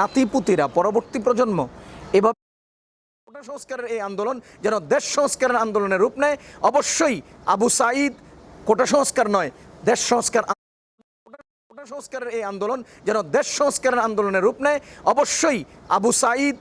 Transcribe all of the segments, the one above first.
নাতিপুতিরা, পরবর্তী প্রজন্ম। এভাবে সংস্কারের এই আন্দোলন যেন দেশ সংস্কারের আন্দোলনের রূপ নেয়, অবশ্যই আবু সাঈদ কোটা সংস্কার নয়, দেশ সংস্কার কোটা সংস্কারের এই আন্দোলন যেন দেশ সংস্কারের আন্দোলনের রূপ নেয়, অবশ্যই আবু সাঈদ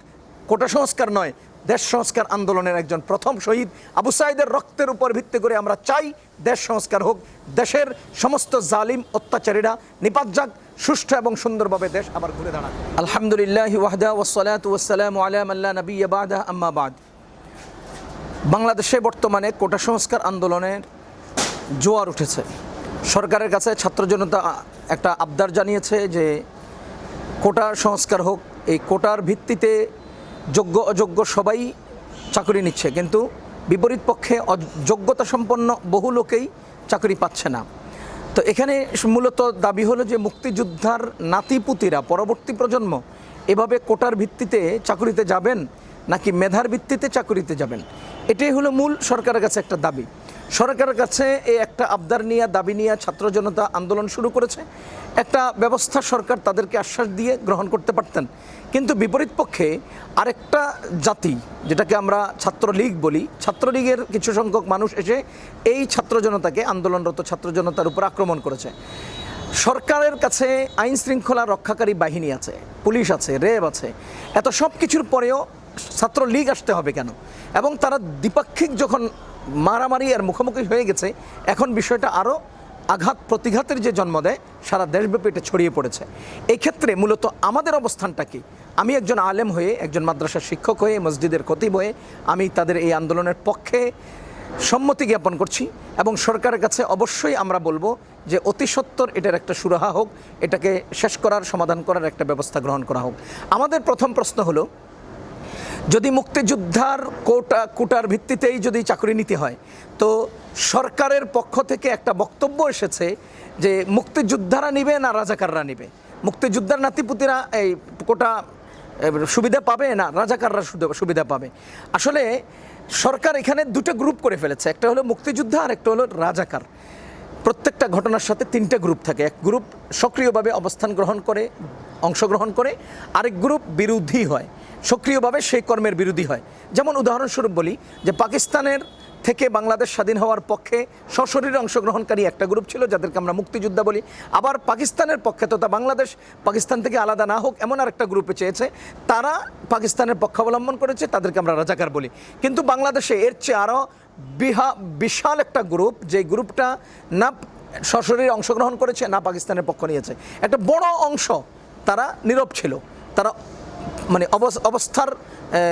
কোটা সংস্কার নয়, দেশ সংস্কার আন্দোলনের একজন প্রথম শহীদ। আবু সাঈদের রক্তের উপর ভিত্তি করে আমরা চাই দেশ সংস্কার হোক, দেশের সমস্ত জালিম অত্যাচারীরা নিপাত যাক সুষ্ঠু এবং সুন্দরভাবে দেশ আবার ঘুরে দাঁড়াক। আলহামদুলিল্লাহ ওয়াহদা ওসালাত ওয়াসালাম আলাম আল্লাহ নবী বাদা। আম্মাবাদ বাংলাদেশে বর্তমানে কোটা সংস্কার আন্দোলনের জোয়ার উঠেছে। সরকারের কাছে ছাত্র জনতা একটা আবদার জানিয়েছে যে কোটা সংস্কার হোক, এই কোটার ভিত্তিতে যোগ্য অযোগ্য সবাই চাকরি নিচ্ছে। কিন্তু বিপরীত পক্ষে যোগ্যতা সম্পন্ন বহু লোকেই চাকরি পাচ্ছে না। তো এখানে মূলত দাবি হলো যে মুক্তিযোদ্ধার নাতিপুতিরা, পরবর্তী প্রজন্ম এভাবে কোটার ভিত্তিতে চাকরিতে যাবেন নাকি মেধার ভিত্তিতে চাকরিতে যাবেন? এটাই হলো মূল সরকারের কাছে একটা দাবি। সরকারের কাছে এই একটা আবদার নিয়ে, দাবি নিয়ে ছাত্র জনতা আন্দোলন শুরু করেছে। একটা ব্যবস্থা সরকার তাদেরকে আশ্বাস দিয়ে গ্রহণ করতে পারতেন। কিন্তু বিপরীত পক্ষে আরেকটা জাতি, যেটাকে আমরা ছাত্রলীগ বলি, ছাত্রলীগের কিছু সংখ্যক মানুষ এসে এই ছাত্র জনতাকে, আন্দোলনরত ছাত্র জনতার উপর আক্রমণ করেছে। সরকারের কাছে আইন শৃঙ্খলা রক্ষাকারী বাহিনী আছে, পুলিশ আছে, র্যাব আছে। এত সব কিছুর পরেও ছাত্রলীগ আসতে হবে কেন? এবং তারা দ্বিপাক্ষিক যখন মারামারি আর মুখোমুখি হয়ে গেছে। এখন বিষয়টা আরও আঘাত প্রতিঘাতের যে জন্ম দেয়, সারা দেশব্যাপী এটা ছড়িয়ে পড়েছে। এই ক্ষেত্রে মূলত আমাদের অবস্থানটা কি? আমি একজন আলেম হয়ে, একজন মাদ্রাসার শিক্ষক হয়ে, মসজিদের খতিব হয়ে আমি তাদের এই আন্দোলনের পক্ষে সম্মতি জ্ঞাপন করছি এবং সরকারের কাছে অবশ্যই আমরা বলব যে অতি সত্বর এটার একটা সুরাহা হোক, এটাকে শেষ করার, সমাধান করার একটা ব্যবস্থা গ্রহণ করা হোক। আমাদের প্রথম প্রশ্ন হলো যদি মুক্তিযোদ্ধার কোটা, কোটার ভিত্তিতেই যদি চাকরি নিতে হয়, তো সরকারের পক্ষ থেকে একটা বক্তব্য এসেছে যে মুক্তিযোদ্ধারা নিবে না রাজাকাররা নিবে। মুক্তিযোদ্ধার নাতিপুতিরা এই কোটা সুবিধা পাবে না, রাজাকাররা সুবিধা পাবে। আসলে সরকার এখানে দুটো গ্রুপ করে ফেলেছে, একটা হলো মুক্তিযোদ্ধা আর একটা হলো রাজাকার। প্রত্যেকটা ঘটনার সাথে তিনটে গ্রুপ থাকে, এক গ্রুপ সক্রিয়ভাবে অবস্থান গ্রহণ করে, অংশগ্রহণ করে, আরেক গ্রুপ বিরোধী হয়। সক্রিয়ভাবে সেই কর্মের বিরোধী হয়। যেমন উদাহরণস্বরূপ বলি যে পাকিস্তানের থেকে বাংলাদেশ স্বাধীন হওয়ার পক্ষে সশরীরে অংশগ্রহণকারী একটা গ্রুপ ছিল, যাদেরকে আমরা মুক্তিযোদ্ধা বলি। আবার পাকিস্তানের পক্ষে তথা বাংলাদেশ পাকিস্তান থেকে আলাদা না হোক, এমন আরেকটা গ্রুপে চেয়েছে। তারা পাকিস্তানের পক্ষাবলম্বন করেছে, তাদেরকে আমরা রাজাকার বলি। কিন্তু বাংলাদেশে এর চেয়ে আরও বিহা, বিশাল একটা গ্রুপ যে গ্রুপটা না সশরীরে অংশগ্রহণ করেছে, না পাকিস্তানের পক্ষ নিয়েছে। একটা বড় অংশ তারা নীরব ছিল। তারা মানে অবস- অবস্থার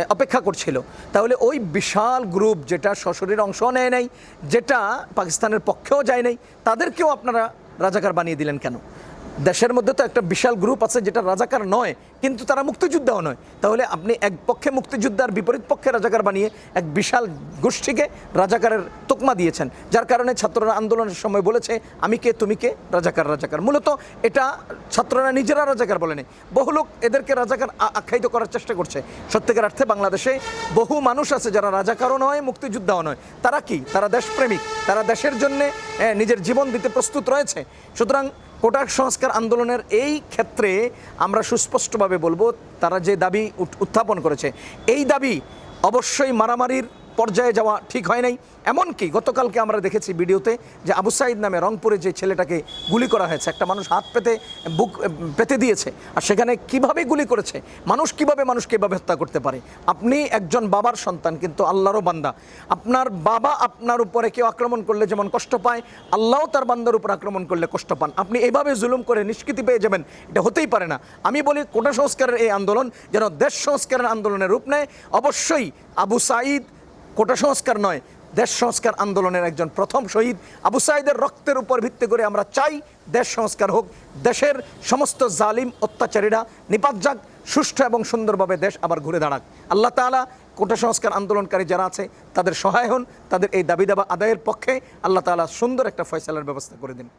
অপেক্ষা করছিল। তাহলে ওই বিশাল গ্রুপ যেটা সশরীর অংশ নেয় নাই, যেটা পাকিস্তানের পক্ষেও যায় নাই, তাদেরকেও আপনারা রাজাকার বানিয়ে দিলেন কেন? দেশের মধ্যে তো একটা বিশাল গ্রুপ আছে যেটা রাজাকার নয়, কিন্তু তারা মুক্তিযোদ্ধাও নয়। তাহলে আপনি এক পক্ষে মুক্তিযোদ্ধার বিপরীত পক্ষে রাজাকার বানিয়ে এক বিশাল গোষ্ঠীকে রাজাকারের তোকমা দিয়েছেন, যার কারণে ছাত্ররা আন্দোলনের সময় বলেছে, আমি কে, তুমি কে? রাজাকার রাজাকার। মূলত এটা ছাত্ররা নিজেরা রাজাকার বলেনি। বহু লোক এদেরকে রাজাকার আখ্যায়িত করার চেষ্টা করছে। সত্যিকার অর্থে বাংলাদেশে বহু মানুষ আছে যারা রাজাকারও নয়, মুক্তিযোদ্ধাও নয়। তারা কি? তারা দেশপ্রেমিক। তারা দেশের জন্যে নিজের জীবন দিতে প্রস্তুত রয়েছে। সুতরাং কোটা সংস্কার আন্দোলনের এই ক্ষেত্রে আমরা সুস্পষ্টভাবে বলব, তারা যে দাবি উত- উত্থাপন করেছে, এই দাবি অবশ্যই মারামারির পর্যায়ে যাওয়া ঠিক হয় নাই। এমনকি গতকালকে আমরা দেখেছি ভিডিওতে যে আবু সাইদ নামে রংপুরে যে ছেলেটাকে গুলি করা হয়েছে, একটা মানুষ হাত পেতে, বুক পেতে দিয়েছে। আর সেখানে কীভাবে গুলি করেছে, মানুষ কীভাবে মানুষকে এভাবে হত্যা করতে পারে? আপনি একজন বাবার সন্তান, কিন্তু আল্লাহরও বান্দা। আপনার বাবা আপনার উপরে কেউ আক্রমণ করলে যেমন কষ্ট পায়, আল্লাহও তার বান্দার উপর আক্রমণ করলে কষ্ট পান। আপনি এভাবে জুলুম করে নিষ্কৃতি পেয়ে যাবেন, এটা হতেই পারে না। আমি বলি, কোটা সংস্কারের এই আন্দোলন যেন দেশ সংস্কারের আন্দোলনের রূপ নেয়। অবশ্যই আবু সাঈদ কোটা সংস্কার নয়, দেশ সংস্কার আন্দোলনের একজন প্রথম শহীদ। আবু সাইদের রক্তের উপর ভিত্তি করে আমরা চাই দেশ সংস্কার হোক। দেশের সমস্ত জালিম অত্যাচারীরা নিপাত যাক, সুষ্ঠু এবং সুন্দরভাবে দেশ আবার ঘুরে দাঁড়াক। আল্লাহ তাআলা কোটা সংস্কার আন্দোলনকারী যারা আছে, তাদের সহায় হন, তাদের এই দাবি দাবা আদায়ের পক্ষে আল্লাহ তাআলা সুন্দর একটা ফয়সালার ব্যবস্থা করে দিন।